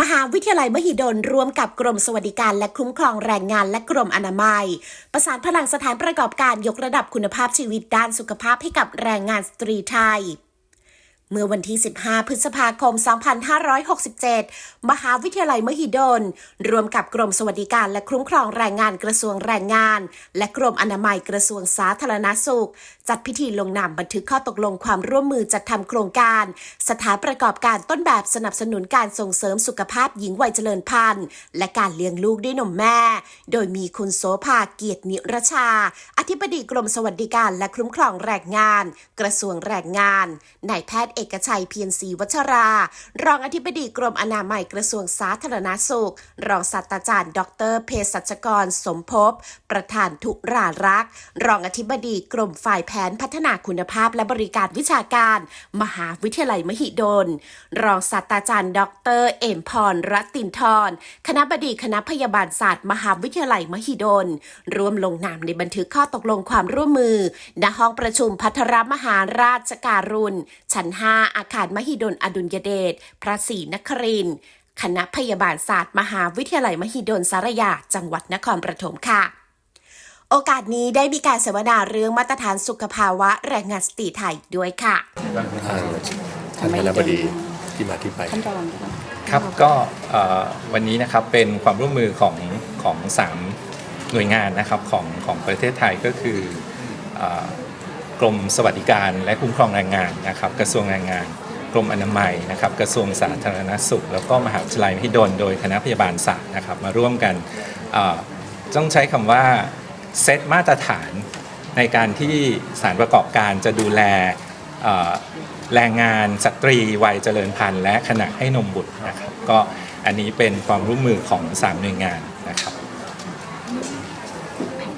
มหาวิทยาลัยมหิดลร่วมกับกรมสวัสดิการและคุ้มครองแรงงานและกรมอนามัย ประสานพลังสถานประกอบการยกระดับคุณภาพชีวิตด้านสุขภาพให้กับแรงงานสตรีไทย เมื่อวันที่ 15 พฤษภาคม 2567 มหาวิทยาลัยมหิดล รวมกับกรมสวัสดิการและคุ้มครองแรงงานกระทรวงแรงงาน และกรมอนามัยกระทรวงสาธารณสุข จัดพิธีลงนามบันทึกข้อตกลงความร่วมมือจัดทำโครงการ สถานประกอบการต้นแบบสนับสนุนการส่งเสริมสุขภาพหญิงวัยเจริญพันธุ์ และการเลี้ยงลูกด้วยนมแม่ โดยมีคุณโสภาเกียรตินิรชา อธิบดีกรมสวัสดิการและคุ้มครองแรงงาน กระทรวงแรงงานนายแพทย์เอกชัยเพียรศรีวัชรา รองอธิบดีกรมอนามัยกระทรวงสาธารณสุข รองศาสตราจารย์ ดรเภสัชกร สมภพ ประธานทุรารักษ์ รองอธิบดีกรมฝ่ายแผนพัฒนาคุณภาพและบริการวิชาการ มหาวิทยาลัยมหิดล รองศาสตราจารย์ ดร เอมพรรัตตินทร คณะบดีคณะพยาบาลศาสตร์ มหาวิทยาลัยมหิดล ร่วมลงนามในบันทึกข้อตกลงความร่วมมือณห้องประชุมพัทรมหาราชการุณ ชั้น 5อาคารมหิดลอดุลยเดช พระศรีนครินทร์คณะพยาบาลศาสตร์ มหาวิทยาลัยมหิดลสารยา จังหวัดนครปฐมค่ะ โอกาสนี้ได้มีการเสวนาเรื่องมาตรฐานสุขภาวะแรงงานสตรีไทยด้วยค่ะทางท่านคณะบดีที่มาที่ไปท่านรองนะคะครับก็เอ่อวันนี้นะครับเป็นความร่วมมือของของสามหน่วยงานนะครับของของประเทศไทยก็คือเอ่อ กรมสวัสดิการและคุ้มครองแรงงานนะครับ กระทรวงแรงงาน กรมอนามัยนะครับ กระทรวงสาธารณสุข แล้วก็มหาวิทยาลัยมหิดลโดยคณะพยาบาลศาสตร์นะครับ มาร่วมกันต้องใช้คำว่าเซตมาตรฐานในการที่สารประกอบการจะดูแลแรงงานสตรีวัยเจริญพันธุ์และขณะให้นมบุตรนะครับ ก็อันนี้เป็นความร่วมมือของ 3 หน่วยงานนะครับ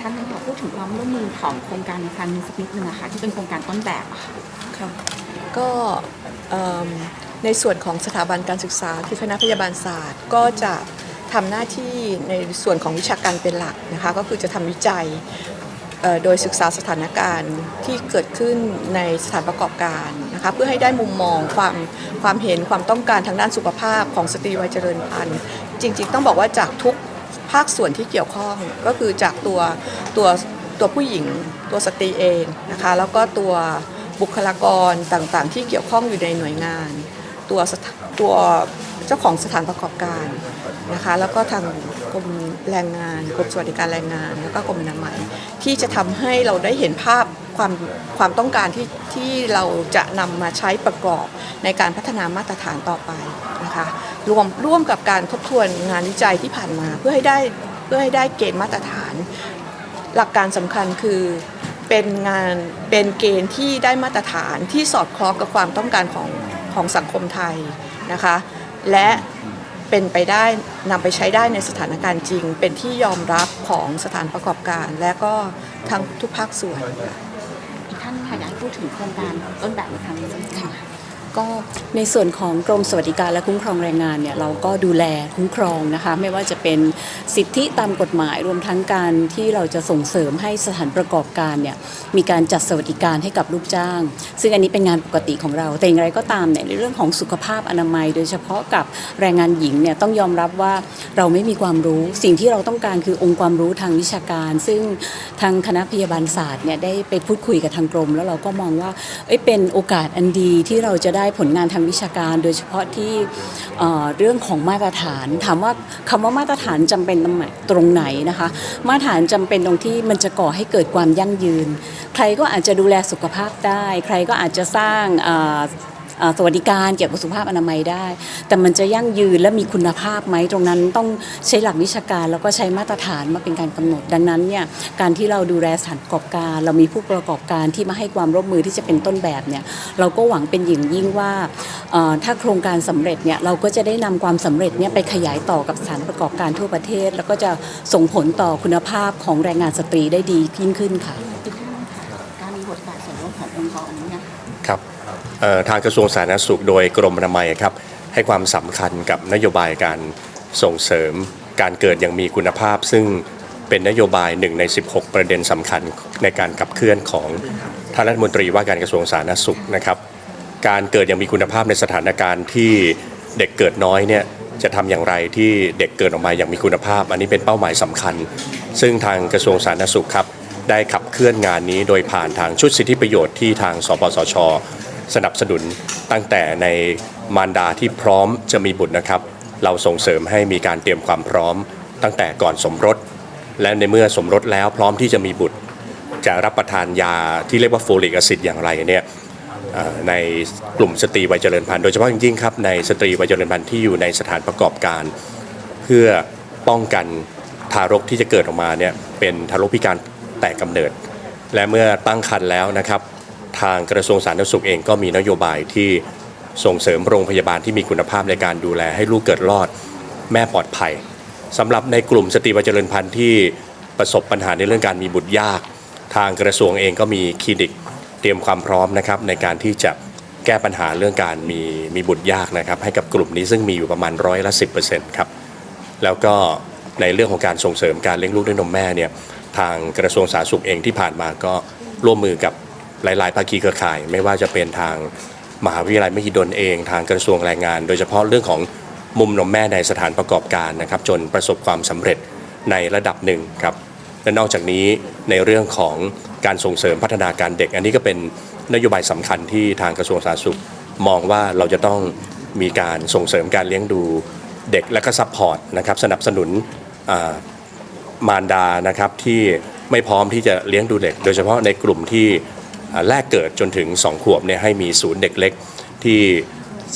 ท่านนะคะพูดถึงค วมร่วมือของโครงการในครั้งนี้สักนิดนึงนะคะที่เป็นโครงการต้นแบบอะค่ะค่ะก็ในส่วนของสถาบันการศึกษาคือคณะพยาบาลศาสตร์ ก็จะทำหน้าที่ในส่วนของวิชาการเป็นหลักนะคะก็คือจะทำวิจัยโดยศึกษาสถานการณ์ที่เกิดขึ้นในสถานประกอบการนะคะเพื่อให้ได้มุมมองความความเห็นความต้องการทางด้านสุขภาพของสตรีวัยเจริญพันธุ์จริง ๆ ต้องบอกว่าจากทุกภาคส่วนที่เกี่ยวข้องก็คือจากตัวตัว ตัวผู้หญิงตัวสตรีเองนะคะแล้วก็ตัวบุคลากรต่างๆ ที่เกี่ยวข้องอยู่ในหน่วยงาน ตัวตัวเจ้าของสถานประกอบการนะคะแล้วก็ทางกรมแรงงานกรมสวัสดิการแรงงาน แล้วก็กรมอนามัยที่จะทำให้เราได้เห็นภาพความความต้องการที่ที่เราจะนำมาใช้ประกอบในการพัฒนามาตรฐานต่อไปนะคะรวมร่วมกับการทบทวนงานวิจัยที่ผ่านมาเพื่อให้ได้เพื่อให้ได้เกณฑ์มาตรฐาน หลักการสำคัญคือเป็นงานเป็นเกณฑ์ที่ได้มาตรฐานที่สอดคล้องกับความต้องการของของสังคมไทยนะคะ และเป็นไปได้นำไปใช้ได้ในสถานการณ์จริง เป็นที่ยอมรับของสถานประกอบการ และก็ทั้งทุกภาคส่วน อีกท่านค่ะอยากให้พูดถึงโครงการต้นแบบในครั้งนี้สักนิดค่ะ ก็ในส่วนของกรมสวัสดิการและคุ้มครองแรงงานเนี่ยเราก็ดูแลคุ้มครองนะคะ ไม่ว่าจะเป็นสิทธิตามกฎหมายรวมทั้งการที่เราจะส่งเสริมให้สถานประกอบการเนี่ยมีการจัดสวัสดิการให้กับลูกจ้าง ซึ่งอันนี้เป็นงานปกติของเรา แต่อย่างไรก็ตามเนี่ยในเรื่องของสุขภาพอนามัย โดยเฉพาะกับแรงงานหญิงเนี่ยต้องยอมรับว่าเราไม่มีความรู้ สิ่งที่เราต้องการคือองค์ความรู้ทางวิชาการ ซึ่งทางคณะพยาบาลศาสตร์เนี่ยได้ไปพูดคุยกับทางกรม แล้วเราก็มองว่าเอ้ยเป็นโอกาสอันดีที่เราจะได้ผลงานทางวิชาการ โดยเฉพาะที่เรื่องของมาตรฐาน ถามว่าคำว่ามาตรฐานจำเป็นตรงไหนนะคะ มาตรฐานจำเป็นตรงที่มันจะก่อให้เกิดความยั่งยืน ใครก็อาจจะดูแลสุขภาพได้ ใครก็อาจจะสร้าง สวัสดิการเกี่ยวกับสุขภาพอนามัยได้ แต่มันจะยั่งยืนและมีคุณภาพไหมตรงนั้นต้องใช้หลักวิชาการแล้วก็ใช้มาตรฐานมาเป็นการกำหนด ดังนั้นเนี่ยการที่เราดูแลสถานประกอบการ เรามีผู้ประกอบการที่มาให้ความร่วมมือที่จะเป็นต้นแบบเนี่ยเราก็หวังเป็นอย่างยิ่งว่าถ้าโครงการสำเร็จเนี่ยเราก็จะได้นำความสำเร็จเนี่ยไปขยายต่อกับสถานประกอบการทั่วประเทศ แล้วก็จะส่งผลต่อคุณภาพของแรงงานสตรีได้ดียิ่งขึ้นค่ะ ทางกระทรวงสาธารณสุขโดยกรมอนามัยครับให้ความสำคัญกับนโยบายการส่งเสริมการเกิดอย่างมีคุณภาพ ซึ่งเป็นนโยบายหนึ่งใน 16 ประเด็นสำคัญในการขับเคลื่อนของท่านรัฐมนตรีว่าการกระทรวงสาธารณสุขนะครับ การเกิดอย่างมีคุณภาพในสถานการณ์ที่เด็กเกิดน้อยเนี่ยจะทำอย่างไรที่เด็กเกิดออกมาอย่างมีคุณภาพ อันนี้เป็นเป้าหมายสำคัญ ซึ่งทางกระทรวงสาธารณสุขครับได้ขับเคลื่อนงานนี้โดยผ่านทางชุดสิทธิประโยชน์ที่ทางสปสช สนับสนุนตั้งแต่ในมารดาที่พร้อมจะมีบุตรนะครับ เราส่งเสริมให้มีการเตรียมความพร้อม ตั้งแต่ก่อนสมรส และในเมื่อสมรสแล้วพร้อมที่จะมีบุตร จะรับประทานยาที่เรียกว่าโฟลิกแอซิดอย่างไรเนี่ยในกลุ่มสตรีวัยเจริญพันธุ์โดยเฉพาะอย่างยิ่งครับในสตรีวัยเจริญพันธุ์ที่อยู่ในสถานประกอบการ เพื่อป้องกันทารกที่จะเกิดออกมาเนี่ยเป็นทารกพิการแต่กำเนิด และเมื่อตั้งครรภ์แล้วนะครับ ทางกระทรวงสาธารณสุขเองก็มีนโยบายที่ส่งเสริมโรงพยาบาลที่มีคุณภาพในการดูแลให้ลูกเกิดรอดแม่ปลอดภัยสำหรับในกลุ่มสตรีวัยเจริญพันธุ์ที่ประสบปัญหาในเรื่องการมีบุตรยาก ทางกระทรวงเองก็มีคลินิกเตรียมความพร้อมนะครับในการที่จะแก้ปัญหาเรื่องการมีมีบุตรยากนะครับ ให้กับกลุ่มนี้ซึ่งมีอยู่ประมาณร้อยละสิครับแล้วก็ในเรื่องของการส่งเสริมการเลี้ยงลูกด้วยนมแม่เนี่ยทางกระทรวงสาธารณสุขเองที่ผ่านมาก็ร่วมมือกับ หลาย ๆ ภาคีเครือข่าย ไม่ว่าจะเป็นทางมหาวิทยาลัยมหิดลเองทางกระทรวงแรงงาน โดยเฉพาะเรื่องของมุมนมแม่ในสถานประกอบการนะครับ จนประสบความสำเร็จในระดับหนึ่งครับและนอกจากนี้ในเรื่องของการส่งเสริมพัฒนาการเด็ก อันนี้ก็เป็นนโยบายสำคัญที่ทางกระทรวงสาธารณสุข มองว่าเราจะต้องมีการส่งเสริมการเลี้ยงดูเด็กและก็ซัพพอร์ตนะครับสนับสนุนมารดานะครับที่ไม่พร้อมที่จะเลี้ยงดูเด็ก โดยเฉพาะในกลุ่มที่ แรกเกิดจนถึง 2 ขวบเนี่ยให้มีศูนย์เด็กเล็กที่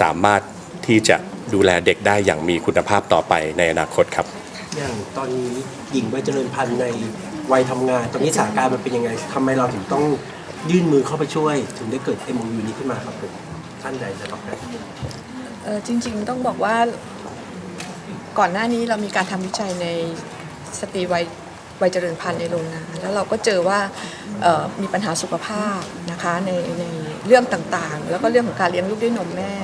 สามารถที่จะดูแลเด็กได้อย่างมีคุณภาพต่อไปในอนาคตครับ อย่างตอนนี้หญิงวัยเจริญพันธุ์ในวัยทำงาน ตอนนี้สถานการณ์มันเป็นยังไงทำไมเราถึงต้องยื่นมือเข้าไปช่วย ถึงได้เกิด MOU นี้ขึ้นมาครับผมท่านใดจะตอบได้เออจริงๆต้องบอกว่าก่อนหน้านี้เรามีการทำวิจัยในสตรีวัย วัยเจริญพันธุ์ในโรงงาน แล้วเราก็เจอว่ามีปัญหาสุขภาพนะคะในในเรื่องต่างๆ แล้วก็เรื่องของการเลี้ยงลูกด้วยนมแม่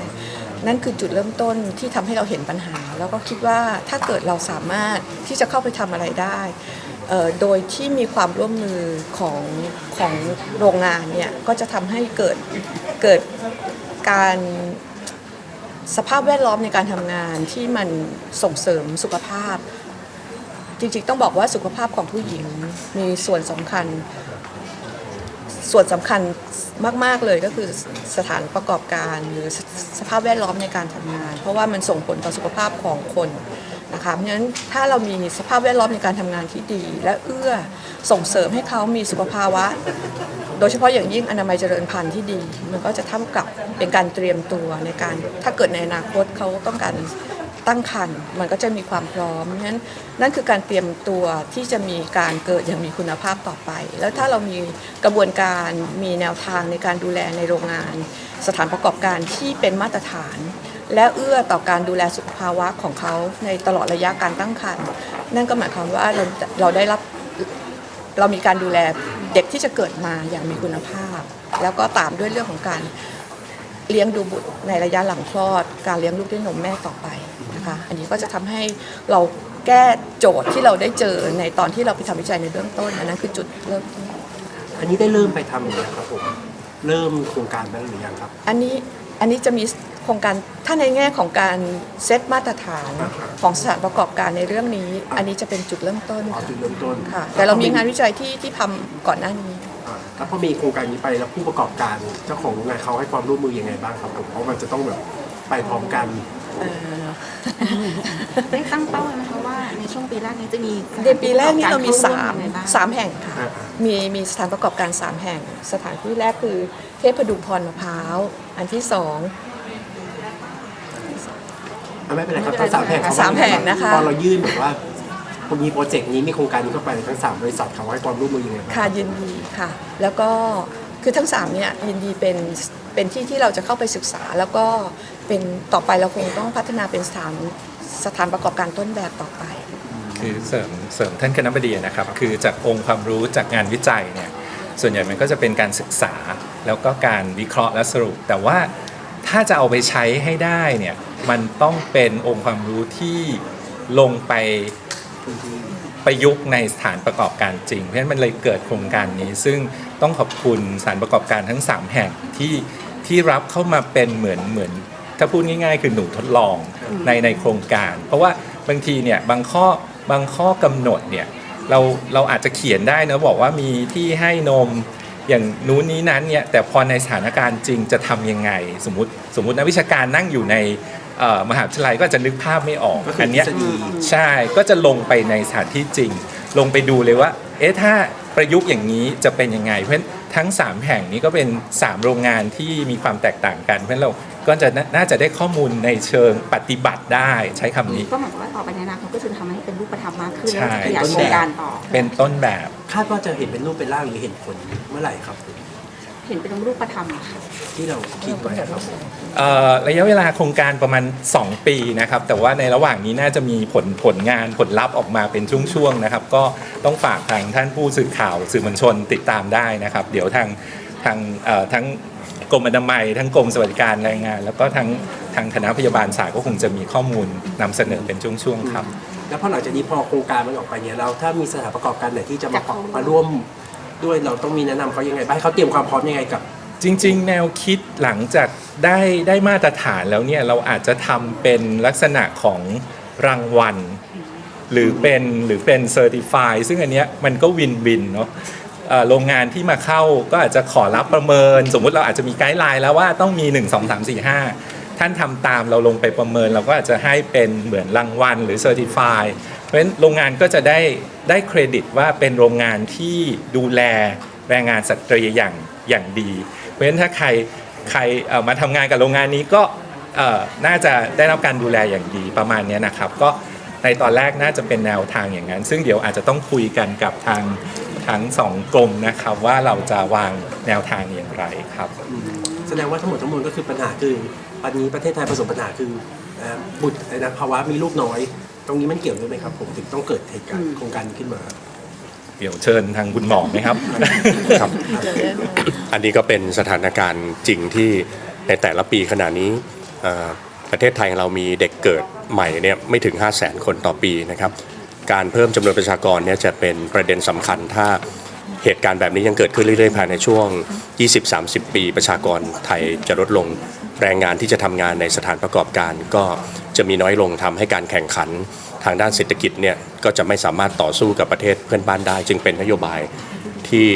นั่นคือจุดเริ่มต้นที่ทำให้เราเห็นปัญหา แล้วก็คิดว่าถ้าเกิดเราสามารถที่จะเข้าไปทำอะไรได้โดยที่มีความร่วมมือของของโรงงานเนี่ยก็จะทำให้เกิดเกิดการสภาพแวดล้อมในการทำงานที่มันส่งเสริมสุขภาพ จริงๆต้องบอกว่าสุขภาพของผู้หญิงมีส่วนสำคัญ ส่วนสำคัญมากๆเลยก็คือสถานประกอบการ หรือสสภาพแวดล้อมในการทำงาน เพราะว่ามันส่งผลต่อสุขภาพของคนนะคะเพราะฉะนั้นถ้าเรามีสภาพแวดล้อมในการทำงานที่ดี และเอื้อส่งเสริมให้เขามีสุขภาวะ โดยเฉพาะอย่างยิ่งอนามัยเจริญพันธุ์ที่ดี มันก็จะเท่ากับเป็นการเตรียมตัวในการถ้าเกิดในอนาคตเขาต้องการ ตั้งครรภ์มันก็จะมีความพร้อมนั้นนั่นคือการเตรียมตัวที่จะมีการเกิดอย่างมีคุณภาพต่อไป แล้วถ้าเรามีกระบวนการมีแนวทางในการดูแลในโรงงาน สถานประกอบการที่เป็นมาตรฐาน และเอื้อต่อการดูแลสุขภาวะของเขาในตลอดระยะการตั้งครรภ์นั่นก็หมายความว่าเราเราได้รับเรามีการดูแลเด็กที่จะเกิดมาอย่างมีคุณภาพ แล้วก็ตามด้วยเรื่องของการเลี้ยงดูบุตรในระยะหลังคลอด การเลี้ยงลูกด้วยนมแม่ต่อไป นะคะ อันนี้ก็จะทำให้เราแก้โจทย์ที่เราได้เจอในตอนที่เราไปทำวิจัยในเบื้องต้นอันนั้นคือจุดเริ่มต้นอันนี้ได้เริ่มไปทำหรือยังครับผมเริ่มโครงการบ้างหรือยังครับ อันนี้อันนี้จะมีโครงการถ้าในแง่ของการเซตมาตรฐานของสถานประกอบการในเรื่องนี้ อันนี้จะเป็นจุดเริ่มต้นอ๋อค่ะจุดเริ่มต้นค่ะแต่เรามีงานวิจัยที่ที่ทำก่อนหน้านี้อ่าแล้วพอมีโครงการนี้ไปแล้วผู้ประกอบการเจ้าของโรงงานเขาให้ความร่วมมือยังไงบ้างครับผมเพราะมันจะต้องแบบไปพร้อมกัน เอ่อได้ตั้งเป้าไว้ไหมคะว่าในช่วงปีแรกนี้จะมีสถในปีแรกนี่เรามีผู้ประกอบสามกรเข้วยังไงบ้างสามแห่งค่ะอ่ามีมีสถานประกอบการสามแห่ง สถานที่แรกคือเทพดุงพรมะพร้าว อันที่สองอะไม่เป็นไรครับทั้งสามแห่งเขาสามแห่งนะคะตอนเรายื่นแบบว่าพอมีโปรเจกต์นี้มีโครงการนี้เข้าไปทั้งสามบริษัทเขาให้ความร่วมมือยังไงบ้างค่ะยินดีค่ะ แล้วก็ คือทั้งสามเนี่ยยินดีเป็นเป็นที่ที่เราจะเข้าไปศึกษา แล้วก็เป็นต่อไปเราคงต้องพัฒนาเป็นสถานสถานประกอบการต้นแบบต่อไป คือเสริมเสริมท่านคณะบดีนะครับ คือจากองค์ความรู้จากงานวิจัยเนี่ยส่วนใหญ่มันก็จะเป็นการศึกษาแล้วก็การวิเคราะห์และสรุป แต่ว่าถ้าจะเอาไปใช้ให้ได้เนี่ยมันต้องเป็นองค์ความรู้ที่ลงไป ประยุกต์ในสถานประกอบการจริง เพราะฉะนั้นมันเลยเกิดโครงการนี้ ซึ่งต้องขอบคุณสถานประกอบการทั้ง 3 แห่งที่ที่รับเข้ามาเป็นเหมือนเหมือน ถ้าพูดง่าย ๆ คือหนูทดลองในในโครงการ เพราะว่าบางทีเนี่ยบางข้อบางข้อกำหนดเนี่ยเราเราอาจจะเขียนได้นะบอกว่ามีที่ให้นมอย่างนู้นนี้นั้นเนี่ยแต่พอในสถานการณ์จริงจะทำยังไง สมมติสมมตินักวิชาการนั่งอยู่ใน เอ่อมหาวิทยาลัยก็อาจจะนึกภาพไม่ออกก็คืออันเนี้ยทฤษฎีใช่ก็จะลงไปในสถานที่จริง ลงไปดูเลยว่า เอ๊ะถ้าประยุกต์อย่างนี้จะเป็นยังไง เพราะฉะนั้นทั้ง 3 แห่งนี้ก็เป็น 3 โรงงานที่มีความแตกต่างกัน เพราะฉะนั้นเราก็จะน่าน่าจะได้ข้อมูลในเชิงปฏิบัติได้ใช้คำนี้ ก็หมายความว่าต่อไปในอนาคตก็จะทำให้เป็นรูปธรรมมากขึ้นใช่แล้วจะขยายโครงการต่อ เป็นต้นแบบ คาดว่าจะเห็นเป็นรูปเป็นร่างหรือเห็นผลเมื่อไหร่ครับเห็นเป็นรูปธรรมอะค่ะ ที่เราคิดไว้ครับ เอ่อระยะเวลาโครงการประมาณ 2 ปีนะครับแต่ว่าในระหว่างนี้น่าจะมีผลผลงานผลลัพธ์ออกมาเป็นช่วงๆนะครับ ก็ต้องฝากทางท่านผู้สื่อข่าวสื่อมวลชนติดตามได้นะครับ เดี๋ยวทางทางเอ่อทั้งกรมอนามัย ทั้งกรมสวัสดิการแรงงาน แล้วก็ทั้งทางคณะพยาบาลศาสตร์ก็คงจะมีข้อมูลนำเสนอเป็นช่วงๆครับ แล้วพอหลังจากนี้พอโครงการมันออกไปเนี่ยเราถ้ามีสถานประกอบการไหนที่จะมาจะเข้าร่วมมาร่วม ด้วยเราต้องมีแนะนำเขายังไงบ้างให้เขาเตรียมความพร้อมยังไงกับ จริงๆ แนวคิดหลังจากได้ได้มาตรฐานแล้วเนี่ย เราอาจจะทำเป็นลักษณะของรางวัล หรือเป็นหรือเป็นเซอร์ติฟายซึ่งอันเนี้ยมันก็วินวินเนาะเอ่อโรงงานที่มาเข้าก็อาจจะขอรับประเมิน สมมุติเราอาจจะมีไกด์ไลน์แล้วว่าต้องมี 1 2 3 4 5 ท่านทำตามเราลงไปประเมิน เราก็อาจจะให้เป็นเหมือนรางวัลหรือเซอร์ติฟาย ราะฉะนั้นโรงงานก็จะได้ได้เครดิตว่าเป็นโรงงานที่ดูแลแรงงานสตรีอย่างอย่างดี เพราะฉะนั้นถ้าใครใครมาทำงานกับโรงงานนี้ก็น่าจะได้รับการดูแลอย่างดีประมาณนี้นะครับ ก็ในตอนแรกน่าจะเป็นแนวทางอย่างนั้น ซึ่งเดี๋ยวอาจจะต้องคุยกันกับทางทั้งสองกรมนะครับว่าเราจะวางแนวทางอย่างไรครับ แสดงว่าทั้งหมดทั้งมวลก็คือปัญหาคือปัจจุบันประเทศไทยประสบปัญหาคือบุตรอะไรนะภาวะมีลูกน้อย ตรงนี้มันเกี่ยวด้วยไหมครับผมถึงต้องเกิดเหตุการณ์โครงการนี้ขึ้นมา เดี๋ยวเชิญทางคุณหมอไหมครับ ครับ อันนี้ก็เป็นสถานการณ์จริงที่ในแต่ละปีขณะนี้เอ่อประเทศไทยของเรามีเด็กเกิดใหม่เนี่ยไม่ถึง 5 0 0 0 0 0 คนต่อปีนะครับ การเพิ่มจำนวนประชากรเนี่ยจะเป็นประเด็นสำคัญถ้าเหตุการณ์แบบนี้ยังเกิดขึ้นเรื่อยๆภายในช่วง 20-30 ปี ประชากรไทยจะลดลง แรงงานที่จะทำงานในสถานประกอบการก็จะมีน้อยลงทำให้การแข่งขันทางด้านเศรษฐกิจเนี่ยก็จะไม่สามารถต่อสู้กับประเทศเพื่อนบ้านได้ จึงเป็นนโยบายที่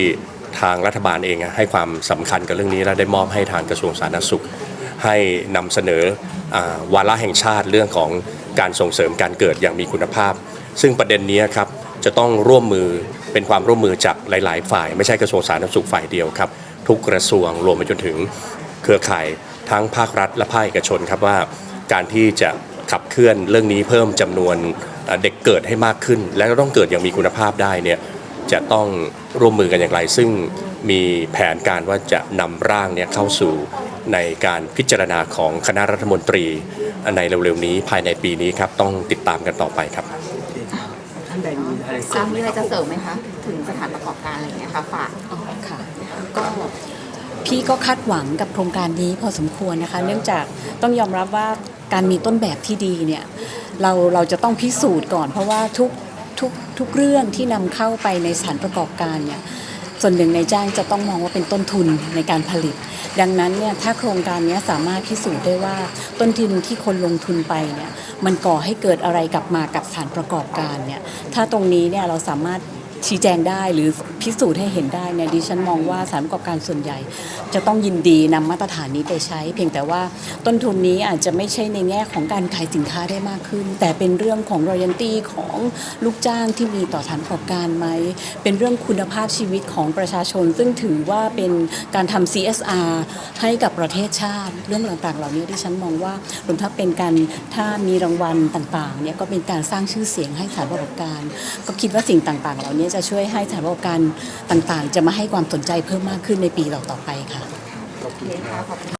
ทางรัฐบาลเองอะให้ความสำคัญกับเรื่องนี้และได้มอบให้ทางกระทรวงสาธารณสุข ให้นำเสนอวาระแห่งชาติเรื่องของการส่งเสริมการเกิดอย่างมีคุณภาพ ซึ่งประเด็นนี้ครับจะต้องร่วมมือเป็นความร่วมมือจากหลาย ๆ ฝ่าย ไม่ใช่กระทรวงสาธารณสุขฝ่ายเดียวครับ ทุกกระทรวงรวมไปจนถึงเครือข่าย ทั้งภาครัฐและภาคเอกชนครับว่าการที่จะขับเคลื่อนเรื่องนี้เพิ่มจำนวนเอ่อเด็กเกิดให้มากขึ้น และก็ต้องเกิดอย่างมีคุณภาพได้เนี่ยจะต้องร่วมมือกันอย่างไร ซึ่งมีแผนการว่าจะนำร่างเนี่ยเข้าสู่ในการพิจารณาของคณะรัฐมนตรีในเร็วๆนี้ภายในปีนี้ครับต้องติดตามกันต่อไปครับท่านใดมีอะไรเสริสามมไหมมีอะไรครัจะบเสริมไหมคะถึงสถานประกอบการอะไรอย่างเงี้ยค่ะฝากอ๋อค่ะก็ พี่ก็คาดหวังกับโครงการนี้พอสมควรนะคะ เนื่องจากต้องยอมรับว่าการมีต้นแบบที่ดีเนี่ยเราเราจะต้องพิสูจน์ก่อน เพราะว่าทุกทุกทุกเรื่องที่นำเข้าไปในสถานประกอบการเนี่ยส่วนหนึ่งในจ้างจะต้องมองว่าเป็นต้นทุนในการผลิต ดังนั้นเนี่ยถ้าโครงการนี้สามารถพิสูจน์ได้ว่าต้นทุนที่คนลงทุนไปเนี่ยมันก่อให้เกิดอะไรกลับมากับสถานประกอบการเนี่ยถ้าตรงนี้เนี่ยเราสามารถ ชี้แจงได้หรือพิสูจน์ให้เห็นได้เนี่ยดิฉันมองว่าสารประกอบการส่วนใหญ่ จะต้องยินดีนำมาตรฐานนี้ไปใช้ เพียงแต่ว่าต้นทุนนี้อาจจะไม่ใช่ในแง่ของการขายสินค้าได้มากขึ้น แต่เป็นเรื่องของรอยัลตี้ของลูกจ้างที่มีต่อสานประกอบการไหมเป็นเรื่องคุณภาพชีวิตของประชาชน ซึ่งถือว่าเป็นการทำ CSR ให้กับประเทศชาติ เรื่องต่างๆ เหล่านี้ดิฉันมองว่ารวมทั้งเป็นการถ้ามีรางวัลต่างๆเนี่ยก็เป็นการสร้างชื่อเสียงให้สานประกอบการ ก็คิดว่าสิ่งต่างๆ เหล่านี้นี้จะช่วยให้สถานประกอบการต่างๆ จะมาให้ความสนใจเพิ่มมากขึ้นในปีต่อๆไปค่ะ โอเคค่ะขอบคุณ